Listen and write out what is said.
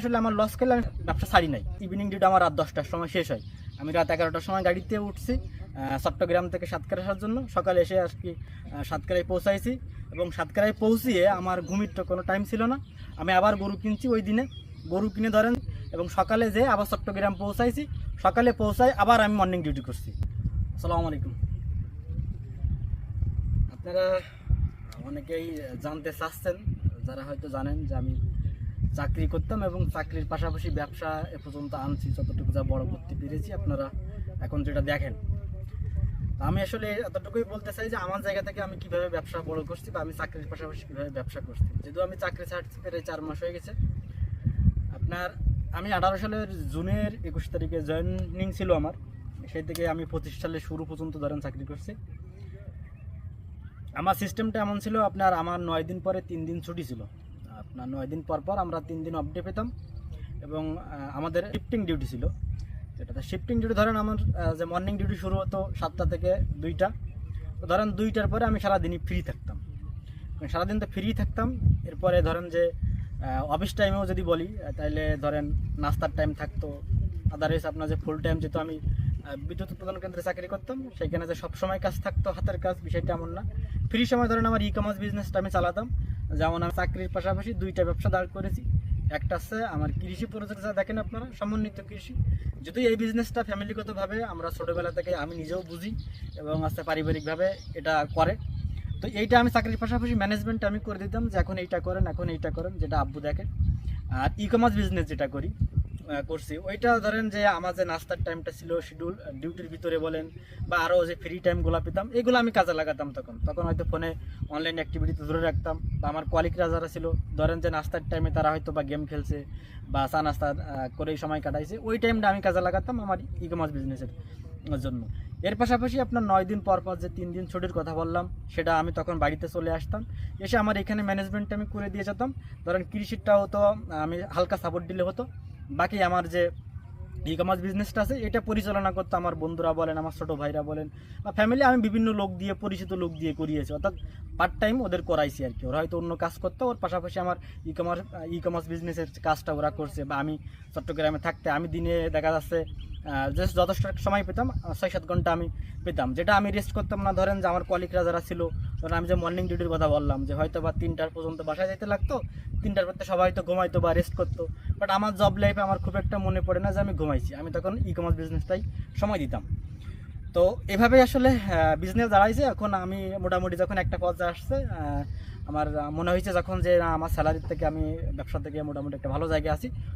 আসলে আমার লস করলে আমি ব্যবসা ছাড়ি নাই। ইভিনিং ডিউটি আমার রাত দশটার সময় শেষ হয়। আমি রাত এগারোটার সময় গাড়িতে উঠছি চট্টগ্রাম থেকে সাতক্ষীরা আসার জন্য। সকালে এসে আর কি আহ, সাতক্ষীরায় পৌঁছাইছি এবং সাতক্ষীরায় পৌঁছিয়ে আমার ঘুমির তো কোনো টাইম ছিল না। আমি আবার গরু কিনছি ওই দিনে। গরু কিনে ধরেন এবং সকালে যে আবার চট্টগ্রাম পৌঁছাইছি। সকালে পৌঁছাই আবার আমি মর্নিং ডিউটি করছি। আসসালামু আলাইকুম। আপনারা অনেকেই জানতে চাচ্ছেন যারা হয়তো জানেন যে আমি চাকরি করতাম এবং চাকরির পাশাপাশি ব্যবসা এ পর্যন্ত আনছি, যতটুকু যা বড় করতে পেরেছি, আপনারা এখন যেটা দেখেন। আমি আসলে এতটুকুই বলতে চাই যে আমার জায়গা থেকে আমি কীভাবে ব্যবসা বড় করছি বা আমি চাকরির পাশাপাশি কীভাবে ব্যবসা করছি। যেহেতু আমি চাকরি ছাড়ছি প্রায় চার মাস হয়ে গেছে। আপনার, আমি আঠারো সালের জুনের একুশ তারিখে জয়েনিং ছিল আমার। সেই থেকে আমি পঁচিশ সালে শুরু পর্যন্ত ধরেন চাকরি করছি। আমার সিস্টেমটা এমন ছিল, আপনার আমার নয় দিন পরে তিন দিন ছুটি ছিল। আপনার নয় দিন পর পর আমরা তিন দিন অফডে পেতাম এবং আমাদের শিফটিং ডিউটি ছিল। যেটাতে শিফটিং ডিউটি ধরেন আমার যে মর্নিং ডিউটি শুরু হতো সাতটা থেকে দুইটা, তো ধরেন দুইটার পরে আমি সারাদিনই ফ্রি থাকতাম। সারাদিন তো ফ্রি থাকতাম, এরপরে ধরেন যে অফিস টাইমেও যদি বলি তাহলে ধরেন নাস্তার টাইম থাকতো। আদারওয়াইজ আপনার যে ফুল টাইম যেহেতু আমি বিদ্যুৎ উৎপাদন কেন্দ্রে চাকরি করতাম সেখানে যে সব সময় কাজ থাকতো, হাতের কাজ বিষয়টা এমন না। ফ্রি সময় ধরেন আমার ই কমার্স বিজনেসটা আমি চালাতাম। যেমন আমি চাকরির পাশাপাশি দুইটা ব্যবসা দাঁড় করেছি। একটা আছে আমার কৃষি পরিচর্যা দেখেন আপনারা, সমন্বিত কৃষি। যদিও এই বিজনেসটা ফ্যামিলিগতভাবে আমরা ছোটোবেলা থেকে আমি নিজেও বুঝি এবং আস্তে পারিবারিকভাবে এটা করে। তো এইটা আমি চাকরির পাশাপাশি ম্যানেজমেন্ট আমি করে দিতাম যে এখন এইটা করেন, এখন এইটা করেন, যেটা আব্বু দেখে। আর ই কমার্স বিজনেস যেটা করি করছি। ওইটা ধরেন যে আমার যে নাস্তার টাইমটা ছিল শিডিউল ডিউটির ভিতরে বলেন, বা আরও যে ফ্রি টাইমগুলো পেতাম, এগুলো আমি কাজে লাগাতাম তখন। তখন হয়তো ফোনে অনলাইন অ্যাক্টিভিটিতে ধরে রাখতাম, বা আমার কলিগরা যারা ছিল, ধরেন যে নাস্তার টাইমে তারা হয়তো বা গেম খেলছে, বা চা নাস্তা করেই সময় কাটাইছে, ওই টাইমটা আমি কাজে লাগাতাম আমার ই কমার্স বিজনেসের জন্য। এর পাশাপাশি আপনার নয় দিন পর পর যে তিন দিন ছুটির কথা বললাম, সেটা আমি তখন বাড়িতে চলে আসতাম। এসে আমার এখানে ম্যানেজমেন্টটা আমি করে দিয়ে যেতাম। ধরেন কৃষিটাও তো আমি হালকা সাপোর্ট দিলে হতো। বাকি আমার যে ই কমার্স বিজনেসটা আছে, এটা পরিচালনা করতে আমার বন্ধুরা বলেন, আমার ছোটো ভাইরা বলেন, বা ফ্যামিলি আমি বিভিন্ন লোক দিয়ে, পরিচিত লোক দিয়ে করিয়েছি। অর্থাৎ পার্ট টাইম ওদের করাইছি আর কি। ওরা হয়তো অন্য কাজ করতো, ওর পাশাপাশি আমার ই কমার্স ই কমার্স বিজনেসের কাজটা ওরা করছে, বা আমি চট্টগ্রামে থাকতে, আমি দিনে দেখা যাচ্ছে জাস্ট যথেষ্ট সময় পেতাম ছয় সাত ঘণ্টা আমি পেতাম। যেটা আমি রেস্ট করতাম না, ধরেন যে আমার কলিগরা যারা ছিল, ধরেন আমি যে মর্নিং ডিউটির কথা বললাম, যে হয়তো বা তিনটার পর্যন্ত বাসায় যেতে লাগতো তিনটার পর সবাই তো ঘুমাইতো বা রেস্ট করতো। বাট আমার জব লাইফে আমার খুব একটা মনে পড়ে না যে আমি ঘুমাইছি। আমি তখন ই কমার্স বিজনেসটাই সময় দিতাম। তো এভাবে আসলে বিজনেস দাঁড়াইছে। এখন আমি মোটামুটি যখন একটা পর্যায়ে আসছে আমার মনে হয়েছে যখন যে আমার স্যালারির থেকে আমি ব্যবসা থেকে মোটামুটি একটা ভালো জায়গায় আছি।